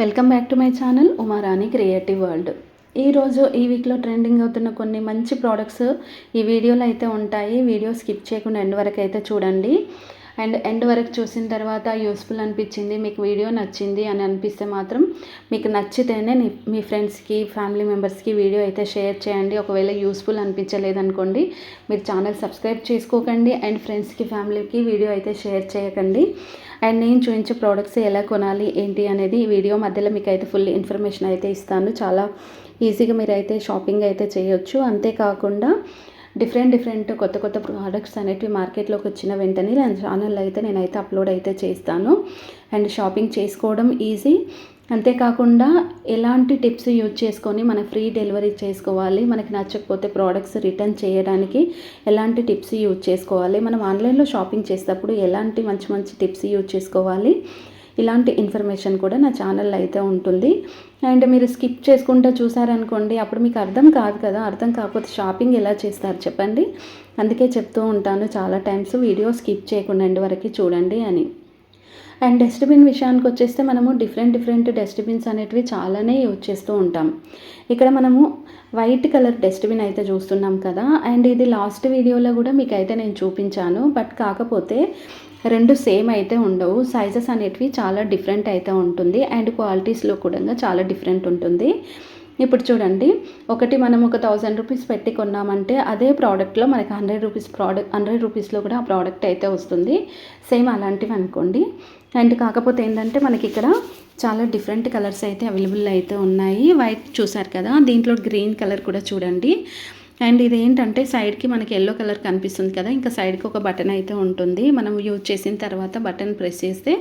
Welcome back to my channel Umarani creative world. ఈరోజు ఈ వీక్లో ట్రెండింగ్ అవుతున్న కొన్ని మంచి ప్రోడక్ట్స్ ఈ వీడియోలో అయితే ఉంటాయి. వీడియో స్కిప్ చేయకుండా ఎండ్ వరకు అయితే చూడండి. అండ్ ఎండ్ వరకు చూసిన తర్వాత యూస్ఫుల్ అనిపించింది మీకు వీడియో నచ్చింది అని అనిపిస్తే మాత్రం మీకు నచ్చితేనే మీ ఫ్రెండ్స్కి ఫ్యామిలీ మెంబర్స్కి వీడియో అయితే షేర్ చేయండి. ఒకవేళ యూస్ఫుల్ అనిపించలేదనుకోండి మీరు ఛానల్ సబ్స్క్రైబ్ చేసుకోకండి అండ్ ఫ్రెండ్స్కి ఫ్యామిలీకి వీడియో అయితే షేర్ చేయకండి. అండ్ నేను చూపించే ప్రోడక్ట్స్ ఎలా కొనాలి ఏంటి అనేది ఈ వీడియో మధ్యలో మీకు అయితే ఫుల్ ఇన్ఫర్మేషన్ అయితే ఇస్తాను. చాలా ఈజీగా మీరు అయితే షాపింగ్ అయితే చేయొచ్చు. అంతేకాకుండా డిఫరెంట్ డిఫరెంట్ కొత్త కొత్త ప్రోడక్ట్స్ అనేటివి మార్కెట్లోకి వచ్చిన వెంటనే నేను ఛానల్లో అయితే నేనైతే అప్లోడ్ అయితే చేస్తాను. అండ్ షాపింగ్ చేసుకోవడం ఈజీ అంతేకాకుండా ఎలాంటి టిప్స్ యూజ్ చేసుకొని మన ఫ్రీ డెలివరీ చేసుకోవాలి. మనకి నచ్చకపోతే ప్రోడక్ట్స్ రిటర్న్ చేయడానికి ఎలాంటి టిప్స్ యూజ్ చేసుకోవాలి. మనం ఆన్లైన్లో షాపింగ్ చేసేటప్పుడు ఎలాంటి మంచి మంచి టిప్స్ యూజ్ చేసుకోవాలి? ఇలాంటి ఇన్ఫర్మేషన్ కూడా నా ఛానల్లో అయితే ఉంటుంది. అండ్ మీరు స్కిప్ చేసుకుంటూ చూసారనుకోండి అప్పుడు మీకు అర్థం కాదు కదా అర్థం కాకపోతే షాపింగ్ ఎలా చేస్తారు చెప్పండి. అందుకే చెప్తూ ఉంటాను చాలా టైమ్స్ వీడియో స్కిప్ చేయకుండా వరకు చూడండి అని. అండ్ డస్ట్బిన్ విషయానికి వచ్చేస్తే మనము డిఫరెంట్ డిఫరెంట్ డస్ట్బిన్స్ అనేటివి చాలానే యూజ్ చేస్తూ ఉంటాం. ఇక్కడ మనము వైట్ కలర్ డస్ట్బిన్ అయితే చూస్తున్నాం కదా అండ్ ఇది లాస్ట్ వీడియోలో కూడా మీకు అయితే నేను చూపించాను. బట్ కాకపోతే రెండు సేమ్ అయితే ఉండవు. సైజెస్ అనేటివి చాలా డిఫరెంట్ అయితే ఉంటుంది. అండ్ క్వాలిటీస్లో కూడా చాలా డిఫరెంట్ ఉంటుంది. ఇప్పుడు చూడండి. ఒకటి మనం ఒక థౌజండ్ రూపీస్ పెట్టి కొన్నామంటే అదే ప్రోడక్ట్లో మనకి హండ్రెడ్ రూపీస్ ప్రోడక్ట్ హండ్రెడ్ రూపీస్లో కూడా ఆ ప్రోడక్ట్ అయితే వస్తుంది. సేమ్ అలాంటివి అనుకోండి. అండ్ కాకపోతే ఏంటంటే మనకి ఇక్కడ చాలా డిఫరెంట్ కలర్స్ అయితే అవైలబుల్ అయితే ఉన్నాయి. వైట్ చూసారు కదా? దీంట్లో గ్రీన్ కలర్ కూడా చూడండి. అండ్ ఇది ఏంటంటే సైడ్కి మనకి ఎల్లో కలర్ కనిపిస్తుంది కదా ఇంకా సైడ్కి ఒక బటన్ అయితే ఉంటుంది. మనం యూజ్ చేసిన తర్వాత బటన్ ప్రెస్ చేస్తే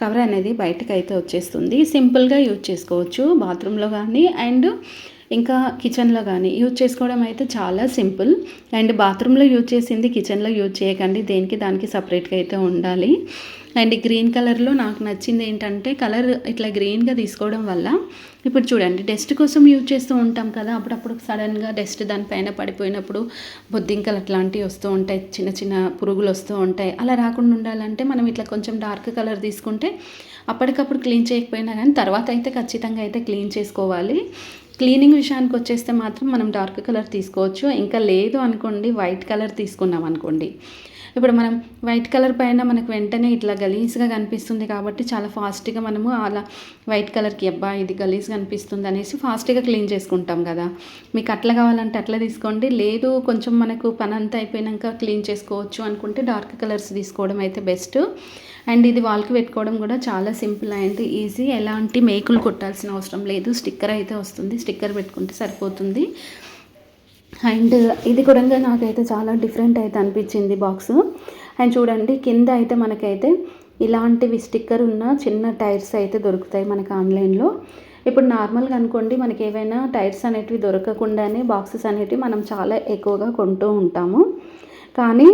కవర్ అనేది బయటకు అయితే వచ్చేస్తుంది. సింపుల్గా యూజ్ చేసుకోవచ్చు బాత్రూంలో కానీ. అండ్ ఇంకా కిచెన్లో కానీ యూజ్ చేసుకోవడం అయితే చాలా సింపుల్ అండ్ బాత్రూంలో యూజ్ చేసింది కిచెన్లో యూజ్ చేయకండి. దేనికి దానికి సపరేట్గా అయితే ఉండాలి. అండ్ గ్రీన్ కలర్లో నాకు నచ్చింది ఏంటంటే కలర్ ఇట్లా గ్రీన్గా తీసుకోవడం వల్ల ఇప్పుడు చూడండి డస్ట్ కోసం యూజ్ చేస్తూ ఉంటాం కదా అప్పుడప్పుడు సడన్గా డస్ట్ దానిపైన పడిపోయినప్పుడు బొద్దింకలు అట్లాంటివి వస్తూ ఉంటాయి చిన్న చిన్న పురుగులు వస్తూ ఉంటాయి. అలా రాకుండా ఉండాలంటే మనం ఇట్లా కొంచెం డార్క్ కలర్ తీసుకుంటే అప్పటికప్పుడు క్లీన్ చేయకపోయినా కానీ తర్వాత అయితే ఖచ్చితంగా అయితే క్లీన్ చేసుకోవాలి. క్లీనింగ్ విషయానికి వచ్చేస్తే మాత్రం మనం డార్క్ కలర్ తీసుకోవచ్చు. ఇంకా లేదు అనుకోండి వైట్ కలర్ తీసుకున్నాం అనుకోండి ఇప్పుడు మనం వైట్ కలర్ పైన మనకు వెంటనే ఇట్లా గలీజ్గా కనిపిస్తుంది కాబట్టి చాలా ఫాస్ట్గా మనము అలా వైట్ కలర్కి అబ్బా ఇది గలీజ్గా కనిపిస్తుంది అనేసి ఫాస్ట్గా క్లీన్ చేసుకుంటాం కదా. మీకు అట్లా కావాలంటే అట్లా తీసుకోండి. లేదు కొంచెం మనకు పని అంతా అయిపోయినాక క్లీన్ చేసుకోవచ్చు అనుకుంటే డార్క్ కలర్స్ తీసుకోవడం అయితే బెస్ట్. అండ్ ఇది వాల్కి పెట్టుకోవడం కూడా చాలా సింపుల్ అండ్ ఈజీ. ఎలాంటి మేకులు కొట్టాల్సిన అవసరం లేదు. స్టిక్కర్ అయితే వస్తుంది. స్టిక్కర్ పెట్టుకుంటే సరిపోతుంది. అండ్ ఇది కూడా నాకైతే చాలా డిఫరెంట్ అయితే అనిపించింది బాక్స్. అండ్ చూడండి కింద అయితే మనకైతే ఇలాంటివి స్టిక్కర్ ఉన్న చిన్న టైర్స్ అయితే దొరుకుతాయి మనకి ఆన్లైన్లో. ఇప్పుడు నార్మల్గా అనుకోండి మనకి ఏవైనా టైర్స్ అనేటివి దొరకకుండానే బాక్సెస్ అనేటివి మనం చాలా ఎక్కువగా కొంటూ ఉంటాము. కానీ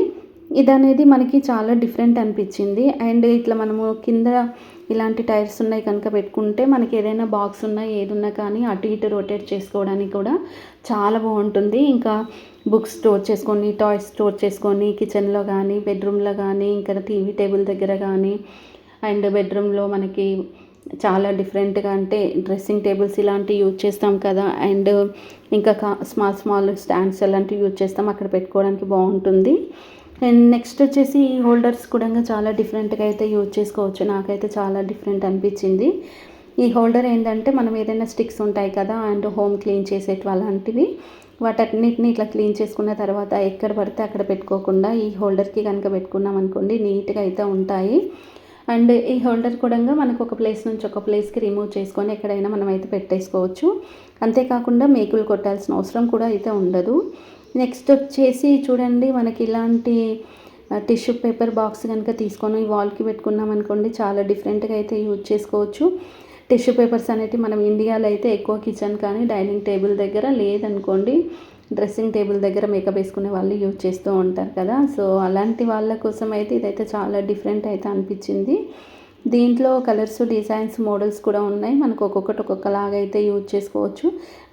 ఇది అనేది మనకి చాలా డిఫరెంట్ అనిపించింది. అండ్ ఇట్లా మనము కింద ఇలాంటి టైర్స్ ఉన్నాయి కనుక పెట్టుకుంటే మనకి ఏదైనా బాక్స్ ఉన్నా ఏదున్నా కానీ అటు ఇటు రొటేట్ చేసుకోవడానికి కూడా చాలా బాగుంటుంది. ఇంకా బుక్స్ స్టోర్ చేసుకొని టాయ్స్ స్టోర్ చేసుకొని కిచెన్లో కానీ బెడ్రూమ్లో కానీ ఇంకా టీవీ టేబుల్ దగ్గర కానీ అండ్ బెడ్రూమ్లో మనకి చాలా డిఫరెంట్గా అంటే డ్రెస్సింగ్ టేబుల్స్ ఇలాంటివి యూజ్ చేస్తాం కదా. అండ్ ఇంకా స్మాల్ స్మాల్ స్టాండ్స్ అలాంటివి యూజ్ చేస్తాం. అక్కడ పెట్టుకోవడానికి బాగుంటుంది. అండ్ నెక్స్ట్ వచ్చేసి ఈ హోల్డర్స్ కూడా చాలా డిఫరెంట్గా అయితే యూజ్ చేసుకోవచ్చు. నాకైతే చాలా డిఫరెంట్ అనిపించింది. ఈ హోల్డర్ ఏంటంటే మనం ఏదైనా స్టిక్స్ ఉంటాయి కదా అండ్ హోమ్ క్లీన్ చేసేటివి అలాంటివి వాటన్నిటిని ఇట్లా క్లీన్ చేసుకున్న తర్వాత ఎక్కడ పడితే అక్కడ పెట్టుకోకుండా ఈ హోల్డర్కి కనుక పెట్టుకున్నాం అనుకోండి నీట్గా అయితే ఉంటాయి. అండ్ ఈ హోల్డర్ కూడా మనకు ఒక ప్లేస్ నుంచి ఒక ప్లేస్కి రిమూవ్ చేసుకొని ఎక్కడైనా మనం అయితే పెట్టేసుకోవచ్చు. అంతేకాకుండా మేకులు కొట్టాల్సిన అవసరం కూడా అయితే ఉండదు. నెక్స్ట్ వచ్చేసి చూడండి మనకి ఇలాంటి టిష్యూ పేపర్ బాక్స్ కనుక తీసుకొని వాల్కి పెట్టుకున్నాం అనుకోండి చాలా డిఫరెంట్గా అయితే యూజ్ చేసుకోవచ్చు. టిష్యూ పేపర్స్ అనేవి మనం ఇండియాలో అయితే ఎక్కువ కిచెన్ కానీ డైనింగ్ టేబుల్ దగ్గర లేదనుకోండి డ్రెస్సింగ్ టేబుల్ దగ్గర మేకప్ వేసుకునే వాళ్ళు యూజ్ చేస్తూ ఉంటారు కదా. సో అలాంటి వాళ్ళ కోసం అయితే ఇదైతే చాలా డిఫరెంట్ అయితే అనిపించింది. దీంట్లో కలర్స్ డిజైన్స్ మోడల్స్ కూడా ఉన్నాయి. మనకు ఒక్కొక్కటి ఒక్కొక్కలాగా అయితే యూజ్ చేసుకోవచ్చు.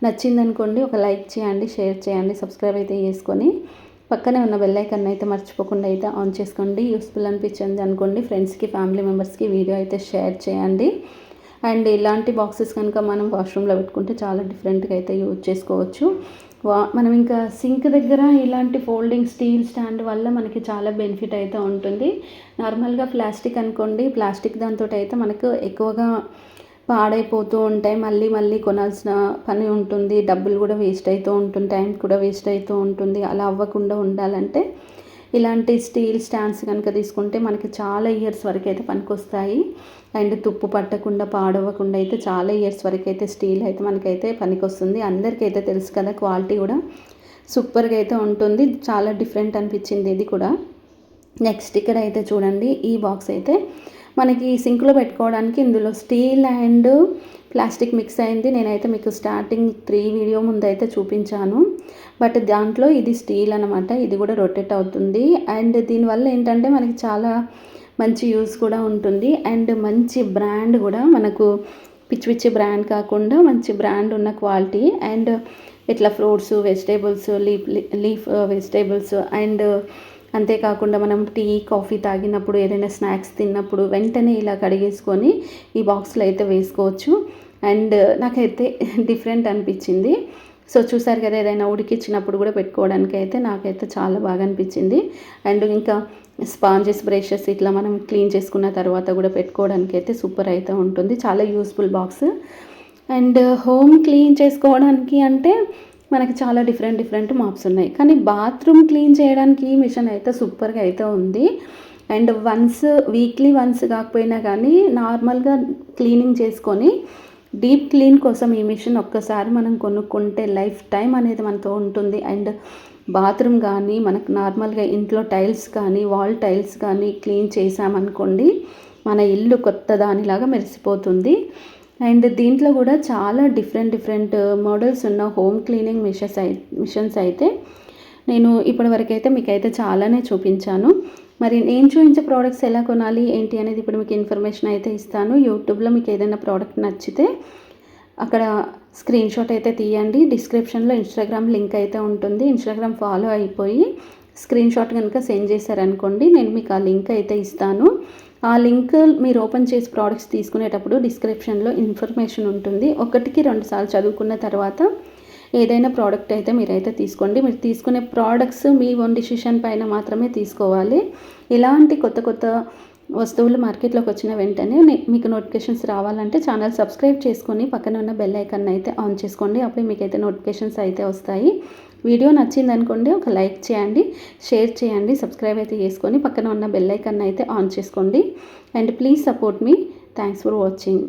నచ్చింది అనుకోండి ఒక లైక్ చేయండి షేర్ చేయండి సబ్స్క్రైబ్ అయితే చేసుకొని పక్కనే ఉన్న బెల్లైకన్ అయితే మర్చిపోకుండా అయితే ఆన్ చేసుకోండి. యూస్ఫుల్ అనిపించింది అనుకోండి ఫ్రెండ్స్కి ఫ్యామిలీ మెంబర్స్కి వీడియో అయితే షేర్ చేయండి. అండ్ ఇలాంటి బాక్సెస్ కనుక మనం వాష్రూమ్లో పెట్టుకుంటే చాలా డిఫరెంట్గా అయితే యూజ్ చేసుకోవచ్చు. వా మనం ఇంకా సింక్ దగ్గర ఇలాంటి ఫోల్డింగ్ స్టీల్ స్టాండ్ వల్ల మనకి చాలా బెనిఫిట్ అయితే ఉంటుంది. నార్మల్గా ప్లాస్టిక్ అనుకోండి ప్లాస్టిక్ దాంతో అయితే మనకు ఎక్కువగా పాడైపోతూ ఉంటాయి. మళ్ళీ మళ్ళీ కొనాల్సిన పని ఉంటుంది. డబ్బులు కూడా వేస్ట్ అవుతూ ఉంటుంది టైం కూడా వేస్ట్ అవుతూ ఉంటుంది. అలా అవ్వకుండా ఉండాలంటే ఇలాంటి స్టీల్ స్టాండ్స్ కనుక తీసుకుంటే మనకి చాలా ఇయర్స్ వరకు అయితే పనికొస్తాయి. అండ్ తుప్పు పట్టకుండా పాడవకుండా అయితే చాలా ఇయర్స్ వరకు అయితే స్టీల్ అయితే మనకైతే పనికొస్తుంది. అందరికైతే తెలుసు కదా క్వాలిటీ కూడా సూపర్గా అయితే ఉంటుంది. చాలా డిఫరెంట్ అనిపించింది ఇది కూడా. నెక్స్ట్ ఇక్కడ అయితే చూడండి ఈ బాక్స్ అయితే మనకి సింక్లో పెట్టుకోవడానికి ఇందులో స్టీల్ అండ్ ప్లాస్టిక్ మిక్స్ అయింది. నేనైతే మీకు స్టార్టింగ్ త్రీ వీడియో ముందు అయితే చూపించాను. బట్ దాంట్లో ఇది స్టీల్ అనమాట ఇది కూడా రొటేట్ అవుతుంది. అండ్ దీనివల్ల ఏంటంటే మనకి చాలా మంచి యూస్ కూడా ఉంటుంది. అండ్ మంచి బ్రాండ్ కూడా మనకు పిచ్చి పిచ్చి బ్రాండ్ కాకుండా మంచి బ్రాండ్ ఉన్న క్వాలిటీ. అండ్ ఇట్లా fruits vegetables leaf leaf vegetables and అంతేకాకుండా మనం టీ కాఫీ తాగినప్పుడు ఏదైనా స్నాక్స్ తిన్నప్పుడు వెంటనే ఇలా కడిగేసుకొని ఈ బాక్స్లో అయితే వేసుకోవచ్చు. అండ్ నాకైతే డిఫరెంట్ అనిపించింది. సో చూసారు కదా ఏదైనా ఉడికిచ్చినప్పుడు కూడా పెట్టుకోవడానికి అయితే నాకైతే చాలా బాగా అనిపించింది. అండ్ ఇంకా స్పాంజెస్ బ్రషెస్ ఇట్లా మనం క్లీన్ చేసుకున్న తర్వాత కూడా పెట్టుకోవడానికి అయితే సూపర్ అయితే ఉంటుంది. చాలా useful box. And home clean చేసుకోవడానికి అంటే మనకి చాలా డిఫరెంట్ డిఫరెంట్ మాప్స్ ఉన్నాయి. కానీ బాత్రూమ్ క్లీన్ చేయడానికి ఈ మిషన్ అయితే సూపర్గా అయితే ఉంది. అండ్ వన్స్ వీక్లీ వన్స్ కాకపోయినా కానీ నార్మల్గా క్లీనింగ్ చేసుకొని డీప్ క్లీన్ కోసం ఈ మిషన్ ఒక్కసారి మనం కొనుక్కుంటే లైఫ్ టైం అనేది మనతో ఉంటుంది. అండ్ బాత్రూమ్ కానీ మనకు నార్మల్గా ఇంట్లో టైల్స్ కానీ వాల్ టైల్స్ కానీ క్లీన్ చేసామనుకోండి మన ఇల్లు కొత్త దానిలాగా మెరిసిపోతుంది. అండ్ దీంట్లో కూడా చాలా డిఫరెంట్ డిఫరెంట్ మోడల్స్ ఉన్న హోమ్ క్లీనింగ్ మిషన్స్ అయి మిషన్స్ అయితే నేను ఇప్పటివరకు అయితే మీకైతే చాలానే చూపించాను. మరి నేను చూపించే ప్రోడక్ట్స్ ఎలా కొనాలి ఏంటి అనేది ఇప్పుడు మీకు ఇన్ఫర్మేషన్ అయితే ఇస్తాను. యూట్యూబ్లో మీకు ఏదైనా ప్రోడక్ట్ నచ్చితే అక్కడ స్క్రీన్ షాట్ అయితే తీయండి. డిస్క్రిప్షన్లో ఇన్స్టాగ్రామ్ లింక్ అయితే ఉంటుంది. ఇన్స్టాగ్రామ్ ఫాలో అయిపోయి స్క్రీన్ షాట్ కనుక సెండ్ చేశారనుకోండి నేను మీకు ఆ లింక్ అయితే ఇస్తాను. ఆ లింక్ మీరు ఓపెన్ చేసి ప్రోడక్ట్స్ తీసుకునేటప్పుడు డిస్క్రిప్షన్లో ఇన్ఫర్మేషన్ ఉంటుంది. ఒకటికి రెండు సార్లు చదువుకున్న తర్వాత ఏదైనా ప్రోడక్ట్ అయితే మీరైతే తీసుకోండి. మీరు తీసుకునే ప్రోడక్ట్స్ మీ ఓన్ డిసిషన్ పైన మాత్రమే తీసుకోవాలి. ఇలాంటి కొత్త కొత్త వస్తువులు మార్కెట్లోకి వచ్చిన వెంటనే మీకు నోటిఫికేషన్స్ రావాలంటే ఛానల్ సబ్స్క్రైబ్ చేసుకొని పక్కన ఉన్న బెల్ ఐకన్ అయితే ఆన్ చేసుకోండి. అప్పుడే మీకైతే నోటిఫికేషన్స్ అయితే వస్తాయి. వీడియో నచ్చింది అనుకోండి ఒక లైక్ చేయండి షేర్ చేయండి సబ్స్క్రైబ్ అయితే చేసుకొని పక్కన ఉన్న బెల్ ఐకన్ అయితే ఆన్ చేసుకోండి. అండ్ ప్లీజ్ సపోర్ట్ మీ థ్యాంక్స్ ఫర్ వాచింగ్